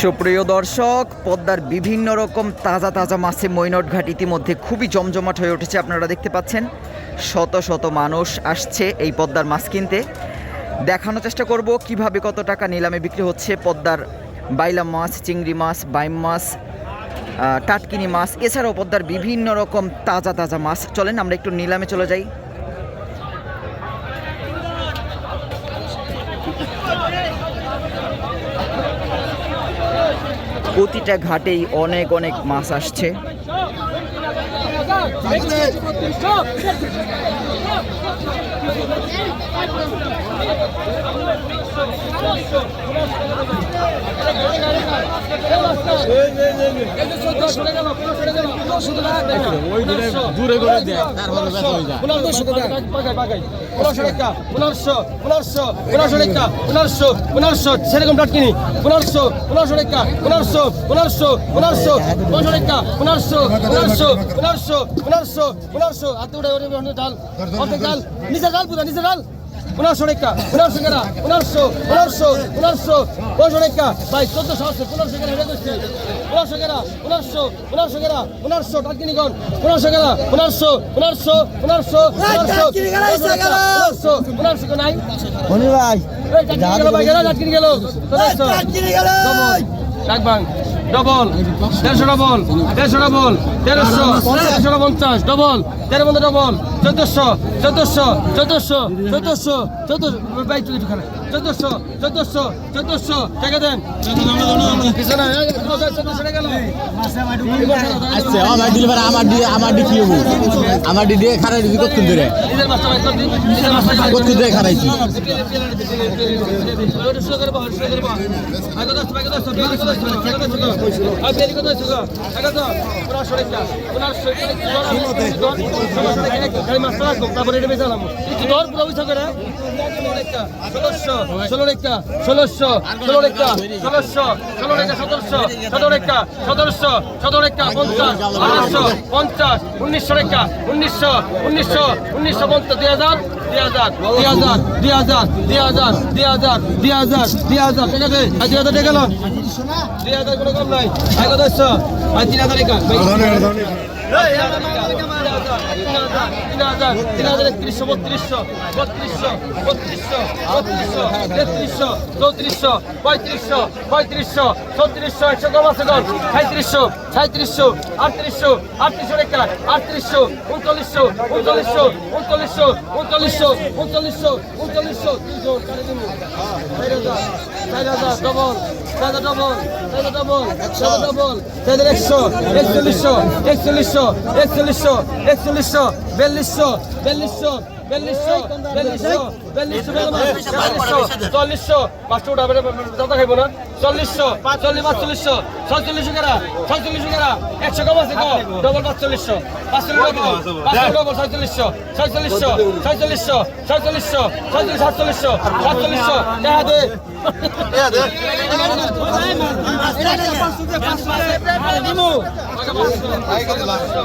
সুপ্রিয় দর্শক, পদ্মার বিভিন্ন রকম তাজা তাজা মাছে মৈনট ঘাট ইতিমধ্যে খুবই জমজমাট হয়ে উঠেছে আপনারা দেখতে পাচ্ছেন। শত শত মানুষ আসছে এই পদ্মার মাছ কিনতে। দেখানোর চেষ্টা করব কীভাবে কত টাকা নিলামে বিক্রি হচ্ছে পদ্মার বাইলা মাছ, চিংড়ি মাছ, বাইম মাছ টাটকিনি মাছ, এছাড়াও পদ্মার বিভিন্ন রকম তাজা তাজা মাছ। চলেন আমরা একটু নিলামে চলে যাই। প্রতিটা ঘাটেই অনেক অনেক মাছ আসছে। দূরে করে দেয় তারপরে ব্যথা হয়ে যায় পনেরোশো টাকা পনেরোশো পনেরোশো পনেরোশো টাকা পনেরোশো পনেরোশো সেরকম ডাট কিনি পনেরোশো পনেরোশো টাকা পনেরোশো পনেরোশো পনেরোশো পনেরোশো টাকা উনারশো উনারশো হাতে উঠে ওরে ডাল অর্ধেক ডাল নিজের ডাল পুজো উনারশো রেখা উনারশো কেনা উনারশো উনারশো পনেরোশো রেখা ভাই চোদ্দশো সাতশো পনেরোশো কেনা এটা করছি উনারশো কেনা উনারশো উনারশো কেনা উনারশো টাকিনিগণ উনারশো কেনা উনারশো উনারশো উনারশো উনারশো উনারশো কেনাই ভাই ডবল দেড়শো ডবল দেড়শো ডবল তেরোশো তেরোশো পঞ্চাশ ডবল তেরো পঞ্চাশ ডবল চোদ্দশো চোদ্দশো চোদ্দশো চোদ্দশো চোদ্দশো বাইক চলে খারাপ চোদ্দশো চোদ্দশো চোদ্দশো টাকা দেন। আচ্ছা, আমার দিয়ে আমার দিয়ে কি হব? আমার দিয়ে খারাপ দিবি কত দূরে কত দূরে আগে দশ আগে দশ মাস্টার ভাই কর দিন নিজের মাস্টার ভাই কতক্ষণ ধরে খারাইছি ষোলো রেখা ষোলোশো ষোলো রেখা ষোলোশো ষোলো রেখা সতেরোশো সতেরো রেখা সতেরোশো সতেরো রেখা পঞ্চাশ আঠারোশো পঞ্চাশ উনিশশো রেখা উনিশশো উনিশশো উনিশশো পঞ্চাশ, দুই হাজার পঁয়ত্রিশশো পঁয়ত্রিশশো পঁয়ত্রিশশো ছত্রিশশো একশো কম আছে কম সাঁত্রিশশো সাঁত্রিশশো আটত্রিশশো আটত্রিশশো রেখা আটত্রিশশো, উনচল্লিশশো উনচল্লিশশো উনচল্লিশশো উনচল্লিশশো উনচল্লিশশো উনচল্লিশশো। একচল্লিশশো একচল্লিশশো একচল্লিশশো একচল্লিশশো একচল্লিশশো। বিয়াল্লিশশো বিয়াল্লিশশো বিয়াল্লিশশো বিয়াল্লিশশো বিয়াল্লিশশো চল্লিশশো পাঁচটা উঠাবে দাদা খাইবো না চল্লিশশো চল্লিশ পাঁচচল্লিশশো ছয়চল্লিশশো কেরা ছয়চল্লিশশো কেরা একশো কম আছে কম ডবল পাঁচচল্লিশশো পাঁচচল্লিশ পাঁচশো ডবল ছয়চল্লিশশো ছয়চল্লিশশো ছয়চল্লিশশো ছয়চল্লিশশো ছয়চল্লিশ সাতচল্লিশশো সাতচল্লিশশো দেখা দে পাঁচশো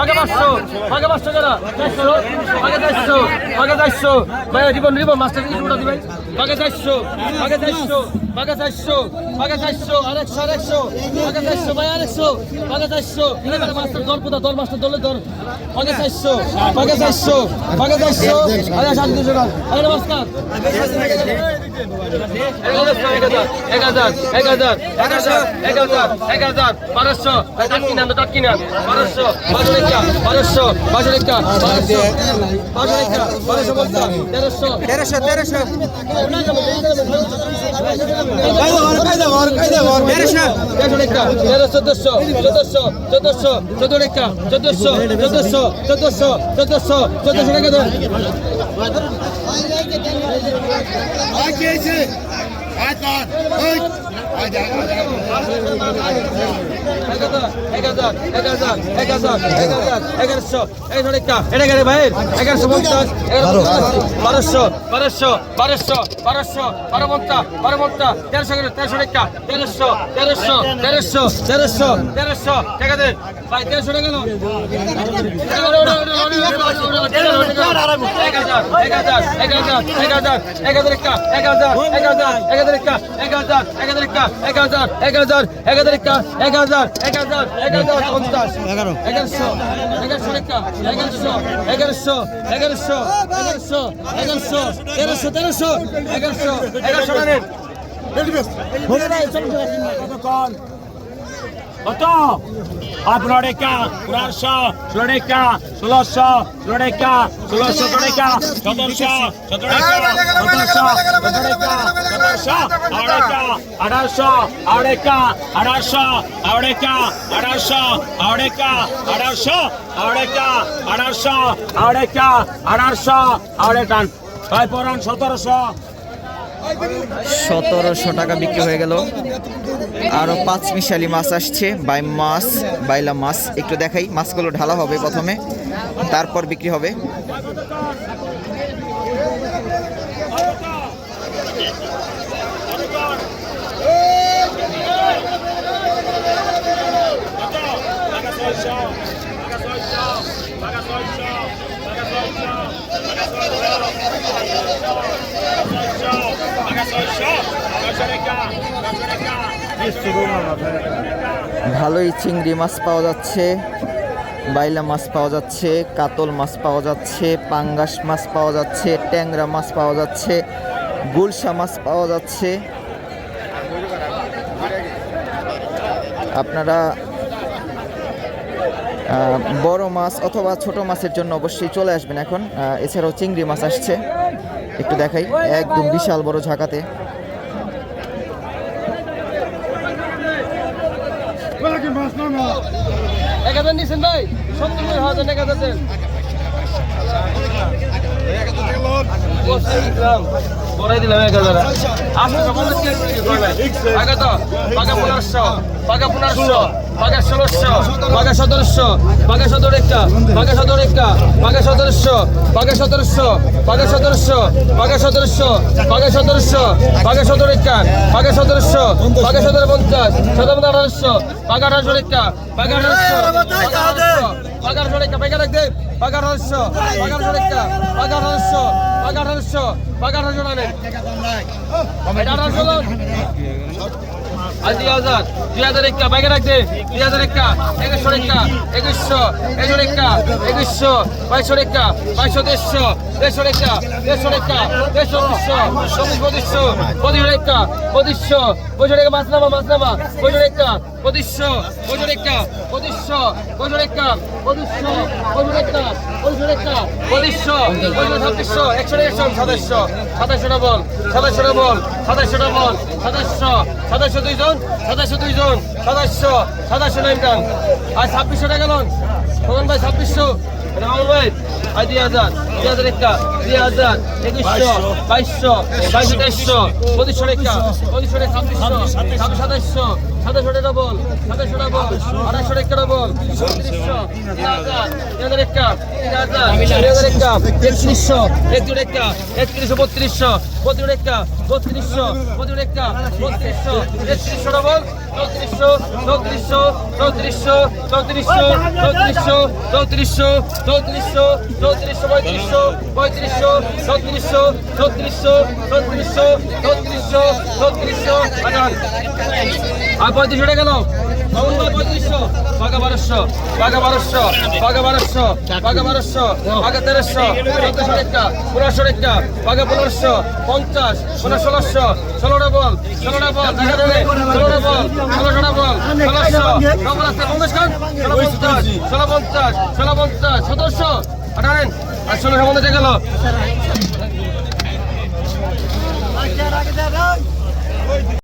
ভাগে পাঁচশো ভাগে পাঁচশো কেন? কি ওটা ভাগে চারশো। ভাগে চারশো ভাগে চারশো ভাগে চারশো আরেকশো ভাগে চারশো, ভাই, আরেকশো, ভাগে দল কোথা দল মাস্টার দলের দল। ভাগে চারশো ভাগে চারশো এক হাজার এক হাজার এক হাজার এক হাজার এক হাজার, বারোশো। টাকা কিনান টাকা কিনান বারোশো। বারোশো বারো রেখা বারোশো বারো রেখা বারোশো পঞ্চাশ তেরোশো তেরোশো তেরোশো তেরোশো রেখা তেরো চোদ্দশো চোদ্দশো চোদ্দশো চোদ্দ রেখা চোদ্দশো চোদ্দশো চোদ্দশো চোদ্দশো চোদ্দশো রেখা দেন আয় বারোশো বারোশো বারোশো বারোশো বারো পঞ্চা বারো পঞ্চা তেরোশো তেরোশো টাকা তেরোশো তেরোশো তেরোশো তেরোশো তেরোশো টাকা দেন এগারোশো এগারোশো এগারোশো এগারোশো তেরোশো তেরোশো এগারোশো এগারোশো কত পনেরো টাকা পনেরোশো ষোলো টাকা ষোলোশো ষোলো টাকা ষোলোশো টাকা সতেরোশো সতেরো টাকা সতেরোশো সতেরো টাকা সতেরোশো আড়াই টাকা আঠারোশো আড়াই টাকা আঠারোশো আড়াই টাকা আঠারোশো আড়াই টাকা আঠারোশো আড়াই টাকা আঠারোশো সতেরোশো সতেরোশো টাকা বিক্রি হয়ে গেল। আরও পাঁচ মিশালি মাছ আসছে। বাই মাছ, বাইলা মাছ, একটু দেখাই। মাছগুলো ঢালা হবে প্রথমে, তারপর বিক্রি হবে। ভালোই চিংড়ি মাছ পাওয়া যাচ্ছে, বাইলা মাছ পাওয়া যাচ্ছে, কাতল মাছ পাওয়া যাচ্ছে, পাঙ্গাস মাছ পাওয়া যাচ্ছে, ট্যাংরা মাছ পাওয়া যাচ্ছে, গুলশা মাছ পাওয়া যাচ্ছে। আপনারা বড় মাছ অথবা ছোট মাছের জন্য অবশ্যই চলে আসবেন এখন। এছাড়াও চিংড়ি মাছ আসছে। একটু দেখাই, একদম বিশাল বড় ঝাঁকাতে। এক হাজার। নিছেন ভাই হাজার পাকা পনেরোশো পাকা পনেরোশো বাঘা ষোলশো বাঘা সতেরোশো বাঘা সতেরো একটা বাঘা সতেরো একটা বাঘা সতেরোশো বাঘা সতেরোশো বাঘা সতেরোশো বাঘা সতেরোশো বাঘা সতেরোশো বাঘা সতেরো একটা বাঘা সতেরোশো বাঘা সতেরো পঞ্চাশ, সতেরো আঠারোশো বাঘা আঠারোশো একটা বাঘা আঠারোশো বাঘা আঠারোশো একটা বাঘা রাখবে বাঘা আঠারোশো বাঘা আঠারোশো একটা বাঘা আঠারোশো আর দুই হাজার দুই হাজার একটা, বাইকে রাখতে। দুই হাজার একটা, একুশশো একটা, একুশশো একুশশো একটা, একুশশো, বাইশশো একটা, বাইশশো, দেড়শো দেড়শো একটা দেড়শো একটা, দেড়শো উনিশশো চব্বিশ, পঁচিশশো, পঁচিশ একটা, পঁচিশশো, পঁচিশ টাকা মাছ নামা মাছ নামা, পঁচিশ একটা, পঁচিশশো, পঁচিশ একটা, পঁচিশশো, পঁচিশ একটা, পঁচিশশো, পঁচিশ একটা পঁচিশ একটা, পঁচিশশো, পঁচিশ ছাব্বিশশো, একশো একশো সাতাশশো সাতাশশোটা বল সাতাশশোটা বল বল সাতাশশো সাতাশশো দুইজন সাতাশশো দুইজন সাতাশশো সাতাশশো নাইন টান। আর ছাব্বিশশো টাকা লন তখন ভাই, ছাব্বিশশো। রাহুল ভাই, আর দুই হাজার। দুই হাজার একটা। দুই হাজার। একুশশো, বাইশশো বাইশশো তেইশশো, পঁচিশশো টাকা পঁচিশশো ছাব্বিশশো। ছাব্বিশ, সাতাশশো। সাতাশশো টাকা বল সাতাশশো টাকা বল আঠাশশো একটা হাজার তিন হাজার। একটা একত্রিশশো একত্রিশশো বত্রিশশো বত্রিশ একটা বত্রিশশো বত্রিশ একটা বত্রিশশো একত্রিশশো টাকা বল চৌত্রিশশো চৌত্রিশশো চৌত্রিশশো চৌত্রিশশো চৌত্রিশশো চৌত্রিশশো চৌত্রিশশো চৌত্রিশশো পঁয়ত্রিশশো পঁয়ত্রিশশো চৌত্রিশশো চৌত্রিশশো চৌত্রিশশো চৌত্রিশশো চৌত্রিশশো আর পঁয়ত্রিশশো টাকা গেল পঁয়ত্রিশশো বারোশো পাকা বারোশো পাকা বারোশো পাকা বারোশো পাকা তেরোশো চোদ্দশো টাকা পনেরোশো টাকা পাকা পনেরোশো পঞ্চাশ পনেরো ষোলোশো ষোলোটা বল ষোলোটা বল দেখা যাবে, ষোলোশো নব্বই খান ষোলো পঞ্চাশ ষোলো পঞ্চাশ ষোলো আঠারেন আর ষোলোশো পঞ্চাশ গেল।